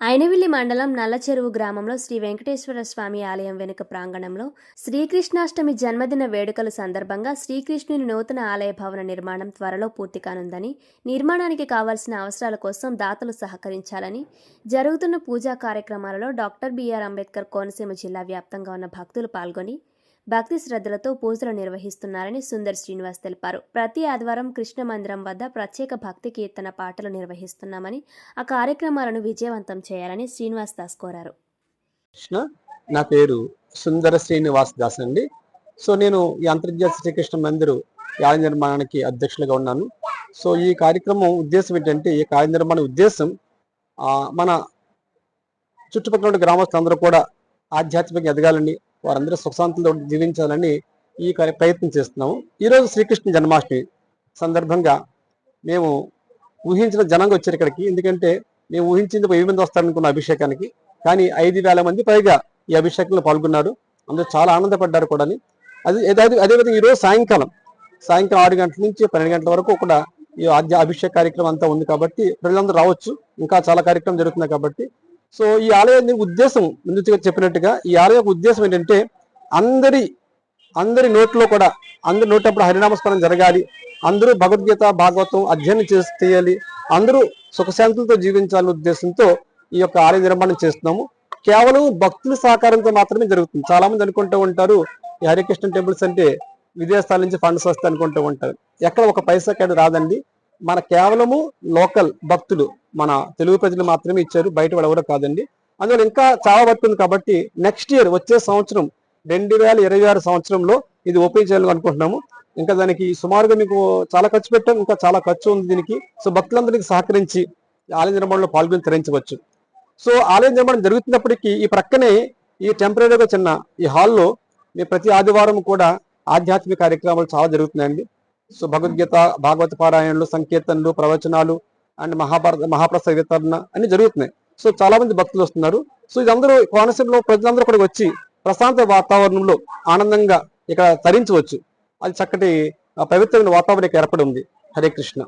అయినవిల్లి మండలం నల్లచెరువు గ్రామంలో శ్రీ వెంకటేశ్వర స్వామి ఆలయం వెనుక ప్రాంగణంలో శ్రీకృష్ణాష్టమి జన్మదిన వేడుకల సందర్భంగా శ్రీకృష్ణుని నూతన ఆలయ భవన నిర్మాణం త్వరలో పూర్తి కానుందని నిర్మాణానికి కావాల్సిన అవసరాల కోసం దాతలు సహకరించాలని జరుగుతున్న పూజా కార్యక్రమాలలో డాక్టర్ బిఆర్ అంబేద్కర్ కోనసీమ జిల్లా వ్యాప్తంగా ఉన్న భక్తులు పాల్గొని భక్తి శ్రద్ధలతో పూజలు నిర్వహిస్తున్నారని సుందర్ శ్రీనివాస్ తెలిపారు. ప్రతి ఆదివారం కృష్ణ మందిరం వద్ద ప్రత్యేక భక్తి కీర్తన పాటలు నిర్వహిస్తున్నామని ఆ కార్యక్రమాలను విజయవంతం చేయాలని శ్రీనివాస్ దాస్ కోరారు. కృష్ణ నా పేరు సుందర శ్రీనివాస్ దాస్ అండి. సో నేను ఈ అంతర్జాతీయ శ్రీకృష్ణ మందిరు యాల నిర్మాణానికి అధ్యక్షులుగా ఉన్నాను. సో ఈ కార్యక్రమం ఉద్దేశం ఏంటంటే ఈ కార్య నిర్మాణ ఉద్దేశం మన చుట్టుపక్కల ఉన్న గ్రామస్తులందరూ కూడా ఆధ్యాత్మికంగా ఎదగాలని వారందరూ సుఖశాంతులతో జీవించాలని ఈ కార్య ప్రయత్నం చేస్తున్నాము. ఈరోజు శ్రీకృష్ణ జన్మాష్టమి సందర్భంగా మేము ఊహించిన జనంగా వచ్చారు ఇక్కడికి. ఎందుకంటే మేము ఊహించింది వెయ్యి మంది వస్తారనుకున్న అభిషేకానికి. కానీ ఐదు వేల మంది పైగా ఈ అభిషేకంలో పాల్గొన్నారు. అందరూ చాలా ఆనందపడ్డారు కూడా అది అదే అదేవిధంగా ఈరోజు సాయంకాలం సాయంకాలం ఆరు గంటల నుంచి పన్నెండు గంటల వరకు కూడా ఈ ఆద్య అభిషేక కార్యక్రమం అంతా ఉంది కాబట్టి ప్రజలందరూ రావచ్చు. ఇంకా చాలా కార్యక్రమం జరుగుతుంది కాబట్టి సో ఈ ఆలయాన్ని ఉద్దేశం ముందుగా చెప్పినట్టుగా ఈ ఆలయ ఉద్దేశం ఏంటంటే అందరి అందరి నోట్లో కూడా అందరి నోటప్పుడు హరినామస్మరణ జరగాలి. అందరూ భగవద్గీత భాగవతం అధ్యయనం చేసి చేయాలి అందరూ సుఖశాంతులతో జీవించాలనే ఉద్దేశంతో ఈ యొక్క ఆలయ నిర్మాణం చేస్తున్నాము. కేవలం భక్తుల సహకారంతో మాత్రమే జరుగుతుంది. చాలా మంది అనుకుంటూ ఉంటారు ఈ హరికృష్ణ టెంపుల్స్ అంటే విదేశాల నుంచి ఫండ్స్ వస్తాయి అనుకుంటూ ఉంటారు. ఎక్కడ ఒక పైసా కాడ రాదండి. మన కేవలము లోకల్ భక్తులు మన తెలుగు ప్రజలు మాత్రమే ఇచ్చారు బయట వాళ్ళు కూడా కాదండి. అందువల్ల ఇంకా చాలా వర్క్ కాబట్టి నెక్స్ట్ ఇయర్ వచ్చే సంవత్సరం రెండు వేల ఇరవై ఆరు సంవత్సరంలో ఇది ఓపెన్ చేయాలని అనుకుంటున్నాము. ఇంకా దానికి సుమారుగా మీకు చాలా ఖర్చు పెట్టాం ఇంకా చాలా ఖర్చు ఉంది దీనికి. సో భక్తులందరికీ సహకరించి ఆలయ నిర్మాణంలో పాల్గొని తరించవచ్చు. సో ఆలయ నిర్మాణం జరుగుతున్నప్పటికీ ఈ ప్రక్కనే ఈ టెంపరీగా చిన్న ఈ హాల్లో మీ ప్రతి ఆదివారం కూడా ఆధ్యాత్మిక కార్యక్రమాలు చాలా జరుగుతున్నాయండి. సో భగవద్గీత భాగవత పారాయణలు సంకీర్తనలు ప్రవచనాలు అండ్ మహాభారత మహాప్రస వితరణ అన్ని జరుగుతున్నాయి. సో చాలా మంది భక్తులు వస్తున్నారు. సో ఇదందరూ కోనసీమలో ప్రజలందరూ కూడా వచ్చి ప్రశాంత వాతావరణంలో ఆనందంగా ఇక్కడ తరించవచ్చు. అది చక్కటి పవిత్రమైన వాతావరణం ఇక్కడ ఏర్పడి ఉంది. హరే కృష్ణ.